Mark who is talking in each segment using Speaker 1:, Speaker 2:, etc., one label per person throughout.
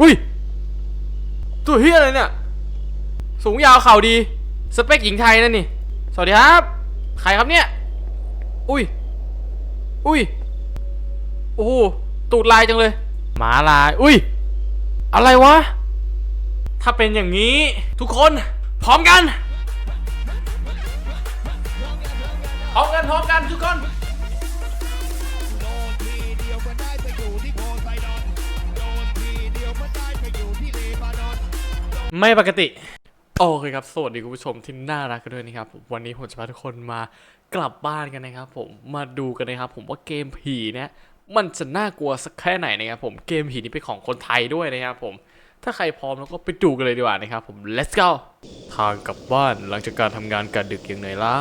Speaker 1: อุ้ย ตัวเฮียอะไรเนี่ย สูงยาวเข่าดี สเปคหญิงไทยนั่นนี่ สวัสดีครับ ใครครับเนี่ย อุ้ย อุ้ย โอ้โหตูดลายจังเลย หมาลาย อุ้ย อะไรวะ ถ้าเป็นอย่างนี้ ทุกคนพร้อมกัน พร้อมกัน พร้อมกันทุกคน ไม่ปกติ โอเคครับ สวัสดีคุณผู้ชมที่น่ารักกันด้วยนะครับผมวันนี้ผมจะพาทุกคนมากลับบ้านกันนะครับผมมาดูกันนะครับผมว่าเกมผีเนี่ยมันจะน่ากลัวสักแค่ไหนนะครับผมเกมผีนี้เป็นของคนไทยด้วยนะครับผมถ้าใครพร้อมแล้วก็ไปดูกันเลยดีกว่านะครับผม let's go ทางกลับบ้านหลังจากการทำงานกะดึกอย่างเหนื่อยล้า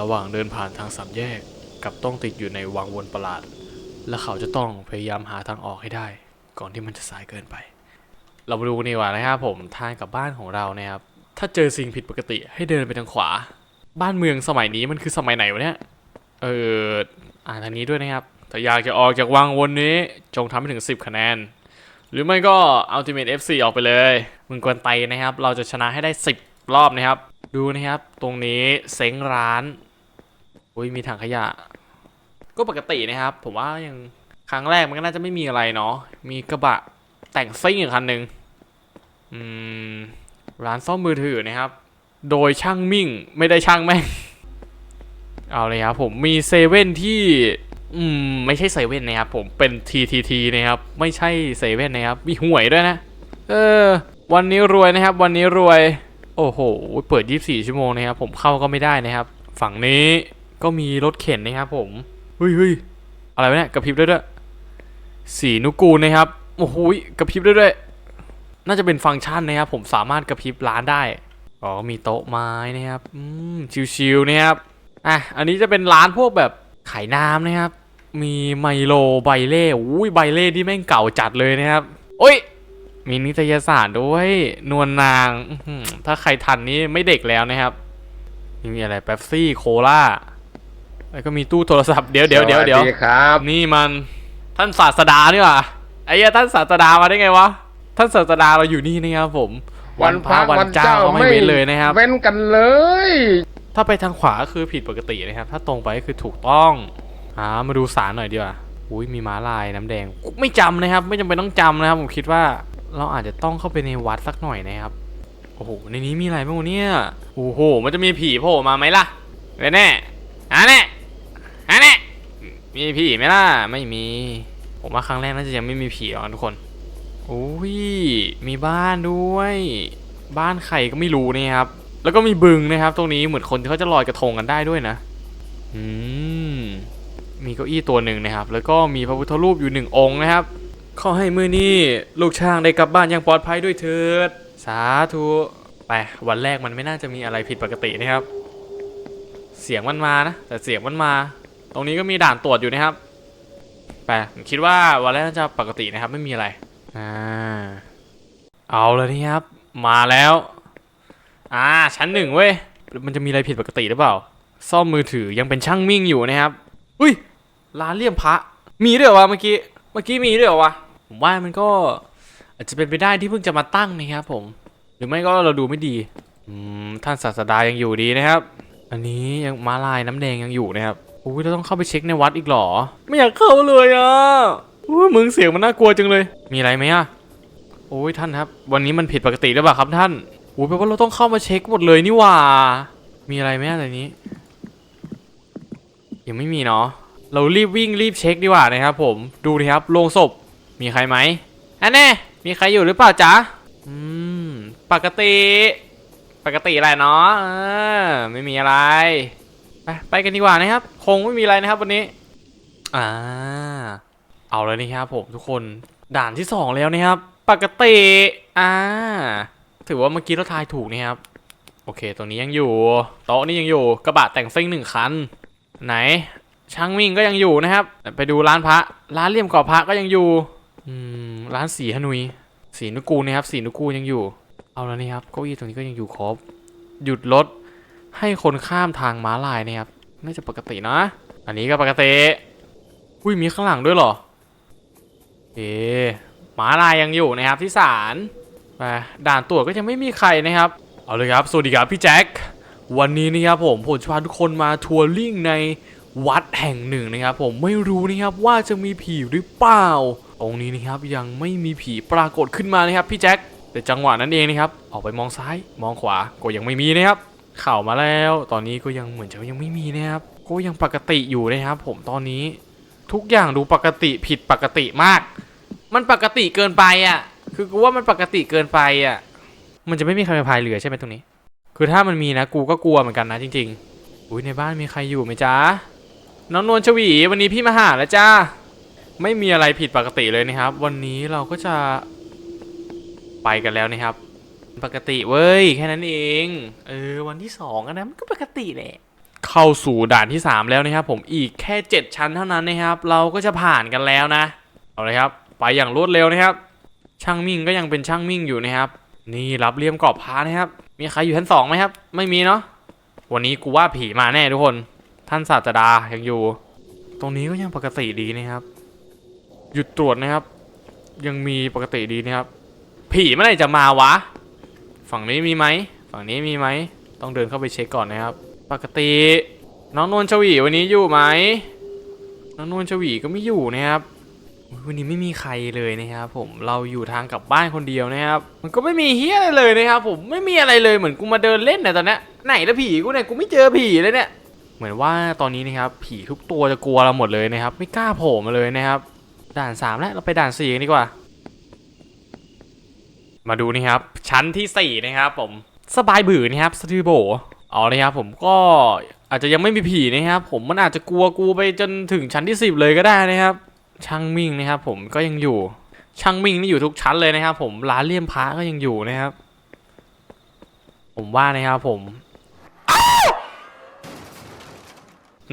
Speaker 1: ระหว่างเดินผ่านทางสามแยก กับต้องติดอยู่ในวังวนประหลาด และเขาจะต้องพยายามหาทางออกให้ได้ ก่อนที่มันจะสายเกินไป เรามาดูกันดีกว่านะครับผมทางกลับบ้านของเรานะครับถ้าเจอสิ่งผิดปกติให้เดินไปทางขวา บ้านเมืองสมัยนี้มันคือสมัยไหนวะเนี่ยเอออ่านทางนี้ด้วยนะครับถ้าอยากจะออกจากวังวนนี้จงทำให้ถึง 10 คะแนน หรือไม่ก็ Ultimate FC ออกไปเลย มึงกวนไตนะครับ เราจะชนะให้ได้ 10 รอบนะครับ ดูนะครับ ตรงนี้เซ้งร้านอุ้ยมีถังขยะ ก็ปกตินะครับ ผมว่ายังครั้งแรกมันก็น่าจะไม่มีอะไรเนาะมีกระบะแต่งซิ่งอีกคันหนึ่ง ร้านซ่อมมือถือนะครับ โดยช่างมิ่งไม่ได้ช่างแม่ง เอาเลยครับผมมีเซเว่นที่อืมไม่ใช่เซเว่นนะครับผมเป็น TTT นะครับ ไม่ใช่เซเว่นนะครับ มีหวยด้วยนะ เออ วันนี้รวยนะครับ วันนี้รวย โอ้โห เปิด 24 ชั่วโมงนะครับ ผมเข้าก็ไม่ได้นะครับ ฝั่งนี้ก็มีรถเข็นนะครับผมเฮ้ยเฮ้ยอะไรวะเนี่ยกระพริบด้วยด้วยสีนุกูลนะครับ โอ้โหกระพริบด้วยด้วย น่าจะเป็นฟังก์ชันนะครับ ผมสามารถกระพริบร้านได้ อ๋อ มีโต๊ะไม้นะครับอืมชิวๆนะครับ อะ อันนี้จะเป็นร้านพวกแบบขายน้ำนะครับ มีไมโลไบเล่อุ้ยไบเล่ที่แม่งเก่าจัดเลยนะครับ โอ้ย มีนิตยสารด้วย นวลนางอื้อหือถ้าใครทันนี้ไม่เด็กแล้วนะครับนี่มีอะไร เป๊ปซี่ โคลาแล้วก็มีตู้โทรศัพท์ เดี๋ยวเดี๋ยวเดี๋ยวเดี๋ยว
Speaker 2: สสครับ
Speaker 1: นี่มันท่านศาสดานี่หว่าไอ้เหี้ยท่านศาสดามาได้ไงวะ ท่านศาสดาเราอยู่นี่นะครับผม วันพระวันเจ้าก็ไม่เว้นเลยนะครับ
Speaker 2: เว้นกันเลย
Speaker 1: ถ้าไปทางขวาก็คือผิดปกตินะครับ ถ้าตรงไปก็คือถูกต้องอ่ามาดูสารหน่อยดีกว่าอุ้ยมีม้าลายน้ำแดง ไม่จำนะครับ ไม่จำเป็นต้องจำนะครับ ผมคิดว่าเราอาจจะต้องเข้าไปในวัดสักหน่อยนะครับโอ้โหในนี้มีอะไรบ้างวะเนี่ยโอ้โหมันจะมีผีโผล่มาไหมล่ะแน่ๆอะแน่อะแน่มีผีไหมล่ะไม่มี ผมว่าครั้งแรกน่าจะยังไม่มีผีหรอกนะทุกคน โอ้ยมีบ้านด้วย บ้านใครก็ไม่รู้นี่ครับ แล้วก็มีบึงนะครับ ตรงนี้เหมือนคนที่เขาจะลอยกระทงกันได้ด้วยนะ อืม มีเก้าอี้ตัวหนึ่งนะครับ แล้วก็มีพระพุทธรูปอยู่หนึ่งองค์นะครับ ขอให้มือนี้ลูกช่างได้กลับบ้านอย่างปลอดภัยด้วยเถิด สาธุไปวันแรกมันไม่น่าจะมีอะไรผิดปกตินะครับ เสียงมันมานะ แต่เสียงมันมา ตรงนี้ก็มีด่านตรวจอยู่นะครับไปผมคิดว่าวันแรกน่าจะปกตินะครับ ไม่มีอะไร อ่า เอาเลยนี่ครับ มาแล้ว อ่า ชั้นหนึ่งเว้ย มันจะมีอะไรผิดปกติหรือเปล่า ซ่อมมือถือยังเป็นช่างมิ่งอยู่นะครับ อุ้ย ร้านเลี่ยมพระ มีด้วยเหรอวะเมื่อกี้ เมื่อกี้มีด้วยเหรอวะ ผมว่ามันก็ อาจจะเป็นไปได้ที่เพิ่งจะมาตั้งนะครับผม หรือไม่ก็เราดูไม่ดี อืม ท่านศาสดายังอยู่ดีนะครับ อันนี้ยังม้าลายน้ำแดงยังอยู่นะครับอุ้ยเราต้องเข้าไปเช็คในวัดอีกเหรอ ไม่อยากเข้าเลยอะ อุ้มึงเสียงมันน่ากลัวจังเลย มีอะไรไหมอะ โอ้ยท่านครับ วันนี้มันผิดปกติหรือเปล่าครับท่านโอ้ยแปลว่าเราต้องเข้ามาเช็คหมดเลยนี่ว่า มีอะไรไหมอะไรนี้ ยังไม่มีเนาะ เรารีบวิ่งรีบเช็คดีกว่านะครับผม ดูดิครับ โรงศพ มีใครไหมอันแน่ มีใครอยู่หรือเปล่าจ๊ะ อืม ปกติ ปกติแหละเนาะเออไม่มีอะไร ไปไปกันดีกว่านะครับ คงไม่มีอะไรนะครับวันนี้ อ่า เอาแล้วนี่ครับผมทุกคนด่านที่สองแล้วนะครับ ปกติอ่าถือว่าเมื่อกี้เราทายถูกนะครับ โอเคตัวนี้ยังอยู่โต๊ะนี่ยังอยู่กระบะแต่งซิ่งหนึ่งคัน ไหนช่างมิ่งก็ยังอยู่นะครับ ไปดูร้านพระร้านเลี่ยมกอบพระก็ยังอยู่อืมร้านสีฮนุยสีนุกูนะครับสีนุกูยังอยู่ เอาแล้วนี่ครับเก้าอี้ตรงนี้ก็ยังอยู่ครบหยุดรถให้คนข้ามทางม้าลายนะครับน่าจะปกตินะ อันนี้ก็ปกติอุ้ยมีข้างหลังด้วยเหรอ เอหมาลายยังอยู่นะครับที่ศาลไปด่านตรวจก็ยังไม่มีใครนะครับ เอาเลยครับ สวัสดีครับพี่แจ็ค วันนี้นะครับผมผมจะพาทุกคนมาทัวร์ลิ่งในวัดแห่งหนึ่งนะครับ ผมไม่รู้นะครับว่าจะมีผีหรือเปล่า ตรงนี้นะครับยังไม่มีผีปรากฏขึ้นมานะครับพี่แจ็ค แต่จังหวะนั้นเองนะครับออกไปมองซ้ายมองขวาก็ยังไม่มีนะครับเข่ามาแล้ว ตอนนี้ก็ยังเหมือนจะยังไม่มีนะครับ ก็ยังปกติอยู่นะครับ ผมตอนนี้ ทุกอย่างดูปกติผิดปกติมาก มันปกติเกินไปอะ คือกูว่ามันปกติเกินไปอะ มันจะไม่มีใครมาพายเรือใช่ไหมตรงนี้ คือถ้ามันมีนะกูก็กลัวเหมือนกันนะจริง ๆ อุ้ยในบ้านมีใครอยู่ไหมจ๊ะ น้องนวลชวีวันนี้พี่มาหาแล้วจ้า ไม่มีอะไรผิดปกติเลยนะครับ วันนี้เราก็จะไปกันแล้วนะครับ ปกติเว้ยแค่นั้นเอง เออวันที่สองอะนะมันก็ปกติแหละ เข้าสู่ด่านที่ 3 แล้วนะครับผมอีกแค่ 7 ชั้นเท่านั้นนะครับ เราก็จะผ่านกันแล้วนะ เอาเลยครับ ไปอย่างรวดเร็วนะครับ ช่างมิ่งก็ยังเป็นช่างมิ่งอยู่นะครับ นี่รับเลี่ยมกรอบพานะครับ มีใครอยู่ชั้นสองไหมครับ ไม่มีเนาะวันนี้กูว่าผีมาแน่ทุกคน ท่านศาสตราดายังอยู่ ตรงนี้ก็ยังปกติดีนะครับ หยุดตรวจนะครับ ยังมีปกติดีนะครับ ผีเมื่อไหร่จะมาวะ ฝั่งนี้มีไหมฝั่งนี้มีไหมต้องเดินเข้าไปเช็คก่อนนะครับ ปกติ น้องนวลชวีวันนี้อยู่ไหม น้องนวลชวีก็ไม่อยู่นะครับวันนี้ไม่มีใครเลยนะครับผมเราอยู่ทางกลับบ้านคนเดียวนะครับ มันก็ไม่มีเฮียอะไรเลยนะครับผมไม่มีอะไรเลยเหมือนกูมาเดินเล่นนี่ยตอนนี้ไหนละผีกูเนี่ยกูไม่เจอผีเลยเนี่ย เหมือนว่าตอนนี้นะครับผีทุกตัวจะกลัวเราหมดเลยนะครับ ไม่กล้าโผล่มาเลยนะครับ ด่านสามแล้วเราไปด่านสี่กันดีกว่า มาดูนี่ครับ ชั้นที่สี่นะครับผมสบายบือนะครับสตูโบ เอาเลยครับผมก็อาจจะยังไม่มีผีนะครับผมมันอาจจะกลัวกูไปจนถึงชั้นที่สิบเลยก็ได้นะครับ ช่างมิ่งนะครับผมก็ยังอยู่ ช่างมิ่งนี่อยู่ทุกชั้นเลยนะครับ ผมร้านเลี่ยมพระก็ยังอยู่นะครับ ผมว่านะครับผม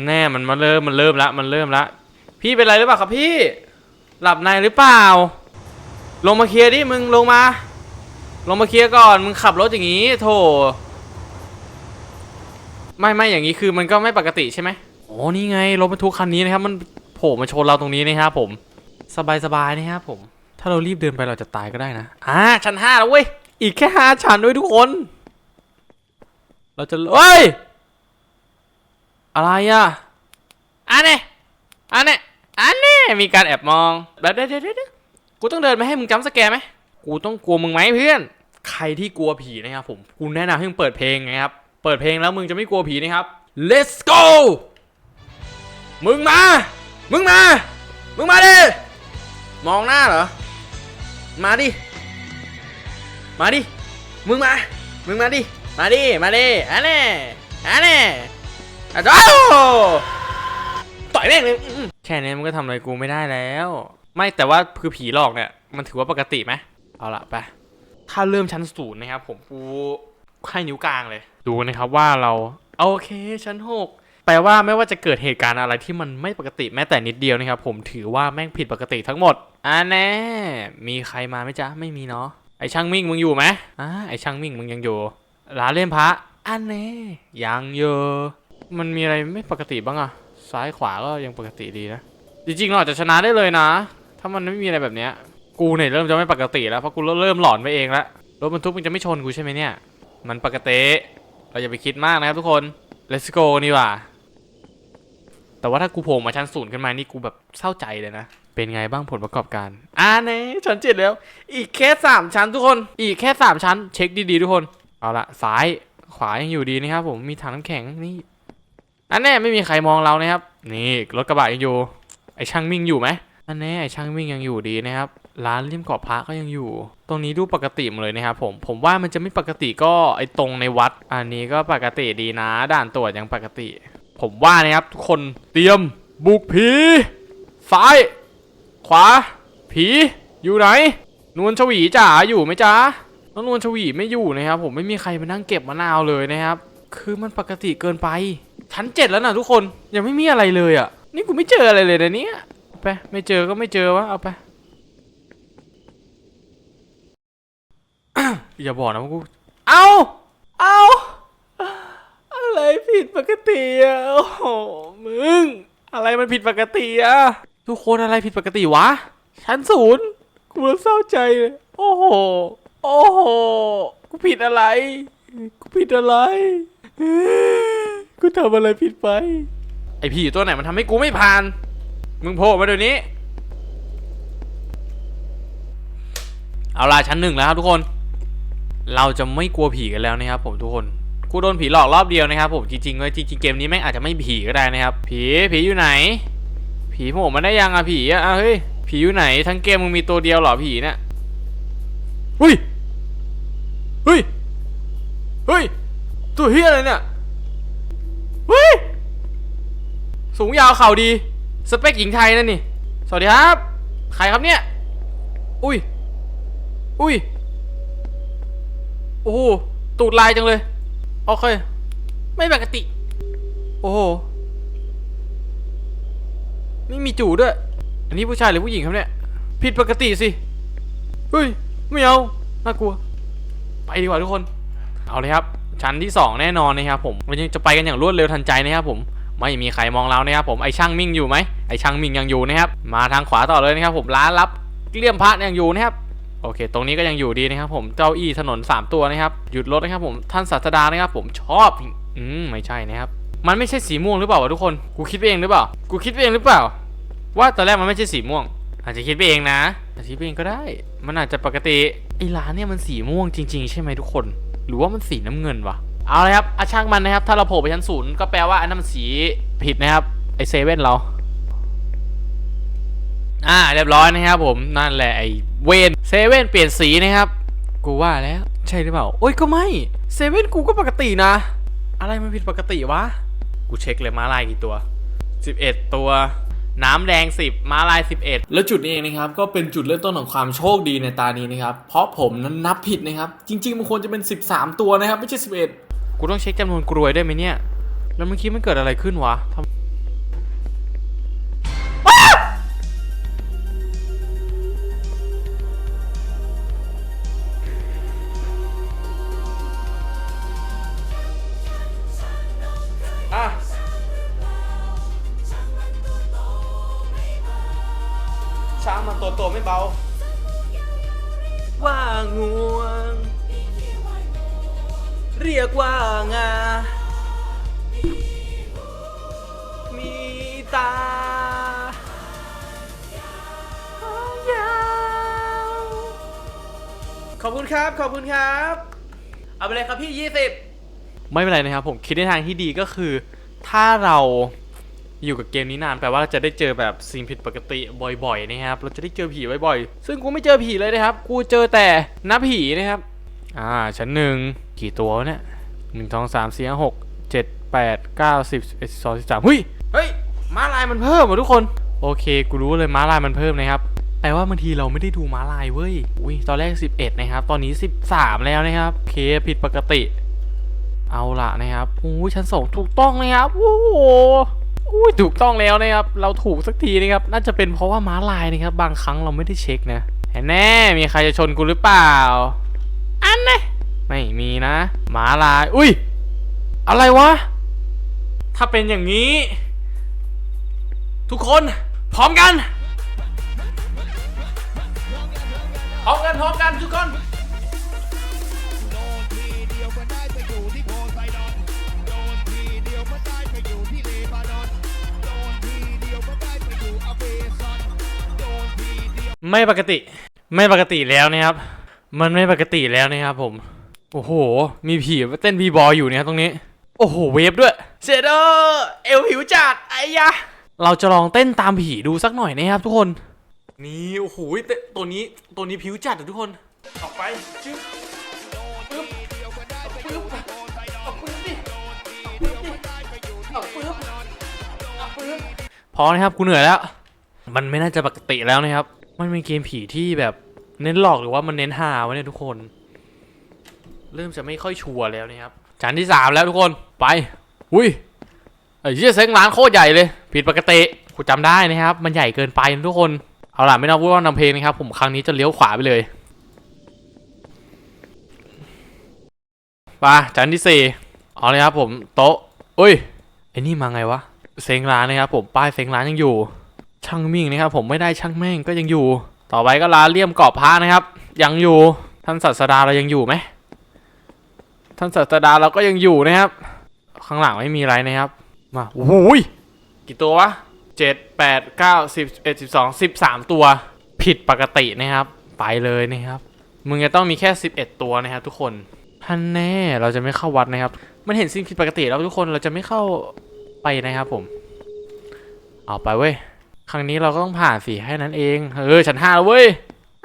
Speaker 1: แน่มันมาเริ่มมันเริ่มละมันเริ่มละพี่เป็นไรหรือเปล่าครับพี่ หลับในหรือเปล่า ลงมาเคลียร์ดิมึงลงมา ลงมาเคลียร์ก่อนมึงขับรถอย่างนี้โถ ไม่ไม่อย่างนี้คือมันก็ไม่ปกติใช่ไหมโอ้นี่ไงรถบรรทุกคันนี้นะครับ มันโผล่มาชนเราตรงนี้นะครับผม สบายสบายๆนะครับผม ถ้าเรารีบเดินไปเราจะตายก็ได้นะอ่าชั้นห้าแล้วเว้ยอีกแค่ห้าชั้นด้วยทุกคน เราจะเฮ้ยอะไรอะอันนี้อันนี้อันนี้มีการแอบมองแบบเดี๋ยวเดี๋ยวเดี๋ยวกูต้องเดินไปให้มึงจำสแกไหมกูต้องกลัวมึงไหมเพื่อน ใครที่กลัวผีนะครับผมกูแนะนำให้มึงเปิดเพลงนะครับ ปิดเพลงแล้วมึงจะไม่กลัวผีนะครับ let's go มึงมา มึงมา มึงมาดิ มองหน้าเหรอ มาดิ มาดิ มึงมา มึงมาดิ มาดิ มาดิอันนี้อันนี้อะโจ้ต่อยแม่งเลยแค่นี้มันก็ทำอะไรกูไม่ได้แล้ว ไม่แต่ว่าคือผีหลอกเนี่ย มันถือว่าปกติไหมเอาละไป ถ้าเริ่มชั้นศูนย์นะครับผมกูให้นิ้วกลางเลย ดูนะครับว่าเราโอเคชั้นหกแปลว่าไม่ว่าจะเกิดเหตุการณ์อะไรที่มันไม่ปกติแม้แต่นิดเดียวนะครับ ผมถือว่าแม่งผิดปกติทั้งหมดอ่าแน่มีใครมาไหมจ๊ะไม่มีเนาะไอช่างมิ่งมึงอยู่ไหมอ่าไอช่างมิ่งมึงยังอยู่ร้านเล่นพระอันแน่ยังอยู่มันมีอะไรไม่ปกติบ้างอะซ้ายขวาก็ยังปกติดีนะ จริงๆเราอาจจะชนะได้เลยนะ ถ้ามันไม่มีอะไรแบบเนี้ย กูเนี่ยเริ่มจะไม่ปกติแล้วเพราะกูเริ่มหลอนไปเองแล้วรถบรรทุกมันจะไม่ชนกูใช่ไหมเนี่ย มันปกติ เราอย่าไปคิดมากนะครับทุกคน let's go นี่ว่า แต่ว่าถ้ากูโผล่มาชั้นศูนย์ขึ้นมานี่กูแบบเศร้าใจเลยนะ เป็นไงบ้างผลประกอบการ อ่าเน่ชั้นเจ็ดแล้ว อีกแค่สามชั้นทุกคน อีกแค่สามชั้น เช็คดีๆทุกคน เอาละซ้ายขวายังอยู่ดีนะครับผม มีถังน้ำแข็งนี่ อันแน่ไม่มีใครมองเรานะครับ นี่รถกระบะยังอยู่ ไอช่างมิ่งอยู่ไหมอันแน่ไอช่างมิ่งยังอยู่ดีนะครับ ร้านริมเกาะพระก็ยังอยู่ ตรงนี้ดูปกติหมดเลยนะครับผม ผมว่ามันจะไม่ปกติก็ไอตรงในวัด อันนี้ก็ปกติดีนะ ด่านตรวจยังปกติ ผมว่านะครับทุกคนเตรียมบุกผี ซ้าย ขวา ผีอยู่ไหน นวลชวีจ๋าอยู่ไหมจ๊ะน้องนวลชวีไม่อยู่นะครับ ผมไม่มีใครมานั่งเก็บมะนาวเลยนะครับ คือมันปกติเกินไป ชั้นเจ็ดแล้วนะทุกคนยังไม่มีอะไรเลยอะ นี่กูไม่เจออะไรเลยนะเนี่ยไปไม่เจอก็ไม่เจอวะเอาไป อย่าบอกนะว่ากูเอาเอาอะไรผิดปกติอะโอ้โหมึง อะไรมันผิดปกติอะทุกคนอะไรผิดปกติวะ ชั้นศูนย์กูกูเศร้าใจเลยโอ้โห โอ้โห กูผิดอะไร กูผิดอะไร กูทำอะไรผิดไป ไอผีตัวไหนมันทำให้กูไม่ผ่าน มึงโผล่มาเดี๋ยวนี้ เอาล่ะชั้นหนึ่งแล้วครับทุกคน เราจะไม่กลัวผีกันแล้วนะครับผมทุกคนกูโดนผีหลอกรอบเดียวนะครับผมจริงๆเลยจริงๆเกมนี้แม่งอาจจะไม่ผีก็ได้นะครับ ผีผีอยู่ไหน ผีผล่มาได้ยังอะผีอะอะเฮ้ยผีอยู่ไหนทั้งเกมมึงมีตัวเดียวหรอผีเนี่ยเฮ้ยเฮ้ยเฮ้ยตัวเฮียอะไรเนี่ยเฮ้ยสูงยาวเข่าดีสเปคหญิงไทยนั่นนี่สวัสดีครับ ใครครับเนี่ย อุ้ยอุ้ย โอ้โหตูดลายจังเลย โอเค ไม่ปกติ โอ้โหไม่มีจู่ด้วย อันนี้ผู้ชายหรือผู้หญิงครับเนี่ย ผิดปกติสิ เฮ้ย ไม่เอา น่ากลัว ไปดีกว่าทุกคน เอาเลยครับ ชั้นที่ 2 แน่นอนนะครับผมเรายังจะไปกันอย่างรวดเร็วทันใจนะครับผม ไม่มีใครมองเรานะครับผม ไอช่างมิ่งอยู่ไหมไอช่างมิ่งยังอยู่นะครับ มาทางขวาต่อเลยนะครับผม ร้านรับเลี่ยมพระยังอยู่นะครับ โอเค ตรงนี้ก็ยังอยู่ดีนะครับผมเก้าอี้ถนน 3 ตัวนะครับ หยุดรถนะครับผม ท่านศาสดานะครับผมชอบ อืมไม่ใช่นะครับ มันไม่ใช่สีม่วงหรือเปล่าวะทุกคน กูคิดไปเองหรือเปล่า กูคิดไปเองหรือเปล่า ว่าตอนแรกมันไม่ใช่สีม่วง อาจจะคิดไปเองนะอาจจะคิดไปเองก็ได้ มันอาจจะปกติไอ้ร้านเนี่ยมันสีม่วงจริง ๆ ใช่ไหมทุกคน หรือว่ามันสีน้ำเงินวะ เอาเลยครับอาช่างมันนะครับ ถ้าเราโผล่ไปชั้นศูนย์ก็แปลว่าอันนั้นมันสีผิดนะครับ ไอเซเว่นเรา อ่าเรียบร้อยนะครับผมนั่นแหละไอเวนเซเว่นเปลี่ยนสีนะครับ กูว่าแล้วใช่หรือเปล่า โอ้ยก็ไม่เซเว่นกูก็ปกตินะ อะไรมันผิดปกติวะ กูเช็คเลยม้าลายกี่ตัว 11 ตัวน้ำแดง 10 ม้าลาย 11 แล้วจุดนี้เองนะครับ ก็เป็นจุดเริ่มต้นของความโชคดีในตานี้นะครับ เพราะผมนั้นนับผิดนะครับ จริงๆมันควรจะเป็น 13 ตัวนะครับ ไม่ใช่ 11 กูต้องเช็คจำนวนกรวยได้วยไหมเนี่ย แล้วเมื่อกี้มันเกิดอะไรขึ้นวะทำอะ ตัวโตไม่เบา ว่างวง เรียกว่างา มีตายาวขอบคุณครับ ขอบคุณครับ เอาไปเลยครับพี่ยี่สิบไม่เป็นไรนะครับผมคิดในทางที่ดีก็คือ ถ้าเรา อยู่กับเกมนี้นานแปลว่าจะได้เจอแบบสิ่งผิดปกติบ่อยๆนะครับเราจะได้เจอผีบ่อยๆซึ่งกูไม่เจอผีเลยนะครับ กูเจอแต่น้าผีนะครับ อ่าชั้นหนึ่งกี่ตัวเนี่ยหนึ่งสองสามสี่ห้าหกเจ็ดแปดเก้าสิบเอ็ดสองสิบสามเฮ้ยเฮ้ยม้าลายมันเพิ่มว่ะทุกคน โอเค กูรู้เลยม้าลายมันเพิ่มนะครับแปลว่าบางทีเราไม่ได้ดูม้าลายเว้ยอุ้ยตอนแรก 11 นะครับ ตอนนี้ 13 แล้วนะครับโอเคผิดปกติ เอาละนะครับอู้ยชั้นสองถูกต้องนะครับโอ้โห อุ้ยถูกต้องแล้วนะครับ เราถูกสักทีนะครับ น่าจะเป็นเพราะว่าม้าลายนะครับ บางครั้งเราไม่ได้เช็คนะเห็นแน่มีใครจะชนกูหรือเปล่า อันนะไม่มีนะม้าลาย อุ้ย อะไรวะ ถ้าเป็นอย่างนี้ ทุกคนพร้อมกัน พร้อมกันพร้อมกันทุกคน
Speaker 2: ไม่
Speaker 1: ปกติ ไม่ปกติแล้วนะครับ มันไม่ปกติแล้วนะครับผม โอ้โห มีผีมาเต้นบีบอยอยู่นะครับตรงนี้ โอ้โห เวฟด้วย เซเดอร์เอวผิวจัดไอ้ยะ เราจะลองเต้นตามผีดูสักหน่อยนะครับทุกคน นี่โอ้โหเต้นตัวนี้ตัวนี้ผิวจัดอะทุกคน ออกไปจึ๊บปึ๊บปึ๊บเอาปึ๊บดิเอาปึ๊บดิเอาปึ๊บเอาปึ๊บพอนะครับกูเหนื่อยแล้ว มันไม่น่าจะปกติแล้วนะครับ มันเป็นเกมผีที่แบบเน้นหลอกหรือว่ามันเน้นหาวะเนี่ยทุกคน เริ่มจะไม่ค่อยชัวร์แล้วนะครับจานที่สามแล้วทุกคนไปอุ้ยไอ้เหี้ยเซ็งร้านโคตรใหญ่เลย ผิดปกติกูจำได้นะครับ มันใหญ่เกินไปนทุกคนเอาล่ะไม่ต้องพูดว่านำเพลงนะครับ ผมครั้งนี้จะเลี้ยวขวาไปเลยไปจานที่สี่เอาเลยครับผมโต๊ะอุ้ยไอ้นี่มาไงวะเซ็งร้านนะครับผมป้ายเซ็งร้านยังอยู่ ช่างมิ่งนะครับผมไม่ได้ช่างแม่งก็ยังอยู่ ต่อไปก็ลาเลี่ยมเกาะพระนะครับ ยังอยู่ท่านศาสดาเรายังอยู่ไหมท่านศาสดาเราก็ยังอยู่นะครับ ข้างหลังไม่มีอะไรนะครับมาโอ้ยกี่ตัววะเจ็ดแปดเก้าสิบเอ็ดสิบสองสิบสามตัว ผิดปกตินะครับ ไปเลยนะครับ มึงจะต้องมีแค่สิบเอ็ดตัวนะครับทุกคนท่านแน่เราจะไม่เข้าวัดนะครับ มันเห็นสิ่งผิดปกติแล้วทุกคนเราจะไม่เข้าไปนะครับผม เอาไปเว้ย ครั้งนี้เราก็ต้องผ่านสี่แค่นั้นเองเออฉันห้าแล้วเว้ย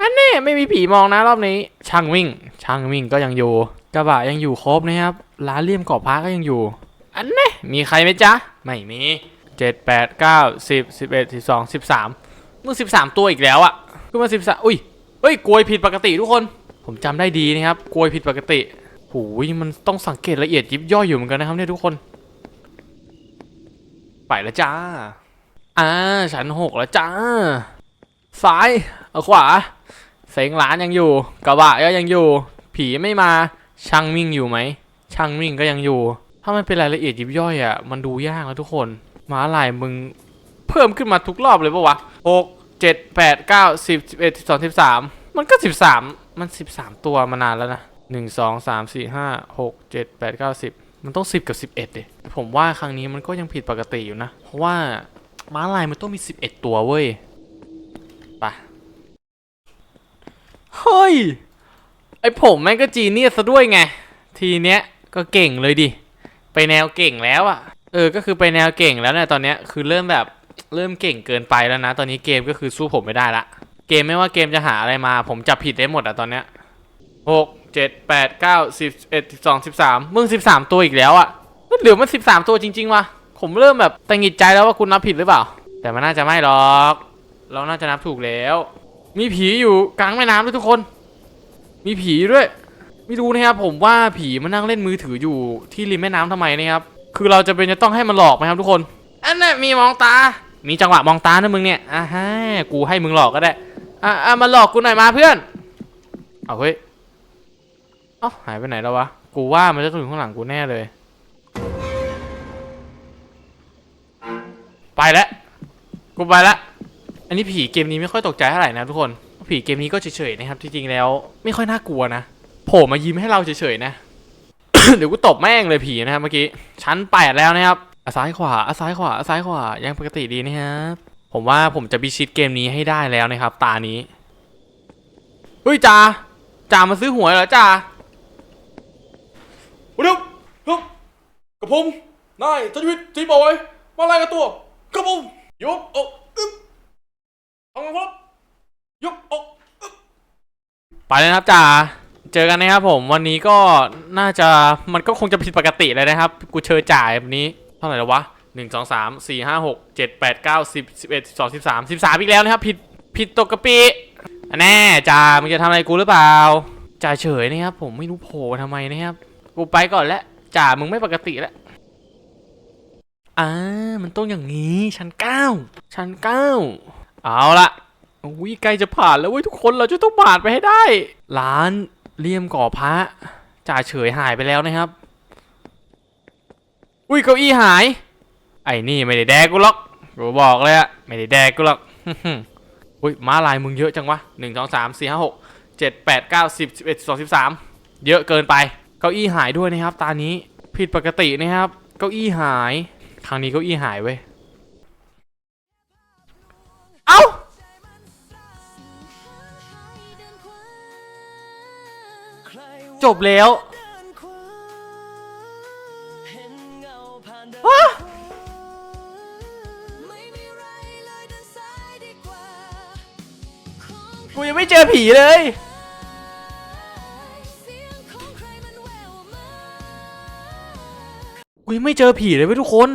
Speaker 1: อันนี้ไม่มีผีมองนะรอบนี้ ช่างวิ่ง ช่างวิ่งก็ยังอยู่กระบะยังอยู่ครบนะครับร้านเลี่ยมเกาะพระก็ยังอยู่ อันนี้มีใครไหมจ๊ะไม่มีเจ็ดแปดเก้าสิบสิบเอ็ดสิบสองสิบสามมึงสิบสามตัวอีกแล้วอะคือมาสิบสามอุ้ยเฮ้ยกลวยผิดปกติทุกคน ผมจำได้ดีนะครับกลวยผิดปกติหูยมันต้องสังเกตละเอียดยิบย่อยอยู่เหมือนกันนะครับเนี่ยทุกคน ไปแล้วจ้า อ่าชั้นหกแล้วจ้า ซ้ายเอาขวา เสียงหลานยังอยู่ กระบะก็ยังอยู่ ผีไม่มา ช่างมิ่งอยู่ไหม ช่างมิ่งก็ยังอยู่ ถ้ามันเป็นรายละเอียดยิบย่อยอะ มันดูยากแล้วทุกคน มาลายมึง เพิ่มขึ้นมาทุกรอบเลยปะวะหกเจ็ดแปดเก้าสิบสิบเอ็ดสิบสองสิบสามมันก็สิบสามมันสิบสามตัวมานานแล้วนะหนึ่งสองสามสี่ห้าหกเจ็ดแปดเก้าสิบมันต้องสิบกับสิบเอ็ดดิผมว่าครั้งนี้มันก็ยังผิดปกติอยู่นะ เพราะว่า ม้าลายมันต้องมี 11 ตัวเว้ยไปะเฮ้ย ไอผมแม่งก็จีเนียสซะด้วยไง ทีเนี้ยก็เก่งเลยดิ ไปแนวเก่งแล้วอะ่ะ เออ ก็คือไปแนวเก่งแล้วเนี่ยตอนเนี้ยคือเริ่มแบบเริ่มเก่งเกินไปแล้วนะ ตอนนี้เกมก็คือสู้ผมไม่ได้ละ เกมไม่ว่าเกมจะหาอะไรมา ผมจับผิดได้หมดอะตอนเนี้ยหกเจ็ดแปดเก้าสิบเอ็ดสิบสองสิบสามมึงสิบสามตัวอีกแล้วอะ่ะเหลือมันสิบสามตัวจริง ๆวะ ผมเริ่มแบบตังหิดใจแล้วว่าคุณนับผิดหรือเปล่า แต่มันน่าจะไม่หรอก เราน่าจะนับถูกแล้ว มีผีอยู่กลางแม่น้ำด้วยทุกคน มีผีด้วย ไม่รู้นะครับผมว่าผีมันนั่งเล่นมือถืออยู่ที่ริมแม่น้ำทำไมนะครับ คือเราจะเป็นจะต้องให้มันหลอกไหมครับทุกคน อันน่ะมีมองตา มีจังหวะมองตานะมึงเนี่ย อ่าฮะกูให้มึงหลอกก็ได้ อะอะมาหลอกกูหน่อยมาเพื่อน เอาเฮ้ย เอ้าหายไปไหนแล้ววะ กูว่ามันจะถึงข้างหลังกูแน่เลย ไปแล้วกูไปแล้วอันนี้ผีเกมนี้ไม่ค่อยตกใจเท่าไหร่นะทุกคน ผีเกมนี้ก็เฉยๆนะครับจริงๆแล้ว ไม่ค่อยน่ากลัวนะโผล่มายิ้มให้เราเฉยๆนะเดี๋ยวกูตบแม่งเลยผีนะครับเมื่อกี้ชั้นแปดแล้วนะครับอะซ้ายขวาอะซ้ายขวาอะซ้ายขวายังปกติดีนะครับผมว่าผมจะพิชิตเกมนี้ให้ได้แล้วนะครับ ตานี้เฮ้ยจ่าจ่ามาซื้อหวยเหรอจ่า
Speaker 3: เดี๋ยวเดี๋ยวกับผมนายทวิตจีบอยมารายงานตัว กับผมยกอกอึ๊บทำงานครับยกอก
Speaker 1: ไปเลยนะครับจ่าเจอกันนะครับผมวันนี้ก็น่าจะมันก็คงจะผิดปกติเลยนะครับ กูเชิญจ่ายแบบนี้เท่าไหร่แล้ววะหนึ่งสองสามสี่ห้าหกเจ็ดแปดเก้าสิบสิบเอ็ดสิบสองสิบสามสิบสามอีกแล้วนะครับ ผิดผิดตกกะปิแน่จ่ามึงจะทำอะไรกูหรือเปล่าจ่าเฉยนะครับผมไม่รู้โผล่ทำไมนะครับ กูไปก่อนแล้วจ่ามึงไม่ปกติแล้ว อ่ามันต้องอย่างนี้ชั้นเก้าชั้นเก้าเอาละอุ้ยใกล้จะผ่านแล้วเว้ยทุกคนเราจะต้องผ่านไปให้ได้ ร้านเลี่ยมก่อพระจ่าเฉยหายไปแล้วนะครับ อุ้ยเก้าอี้หาย ไอ้นี่ไม่ได้แดกกูหรอกกูบอกเลยอะไม่ได้แดกกูหรอกอุ้ยม้าลายมึงเยอะจังวะหนึ่งสองสามสี่ห้าหกเจ็ดแปดเก้าสิบสิบเอ็ดสองสิบสามเยอะเกินไป เก้าอี้หายด้วยนะครับ ตานี้ผิดปกตินะครับ เก้าอี้หาย ครั้งนี้เก้าอี้หายเว้ย เอ้า จบแล้วฮะกูยังไม่เจอผีเลย กูยังไม่เจอผีเลยเว้ยทุกคน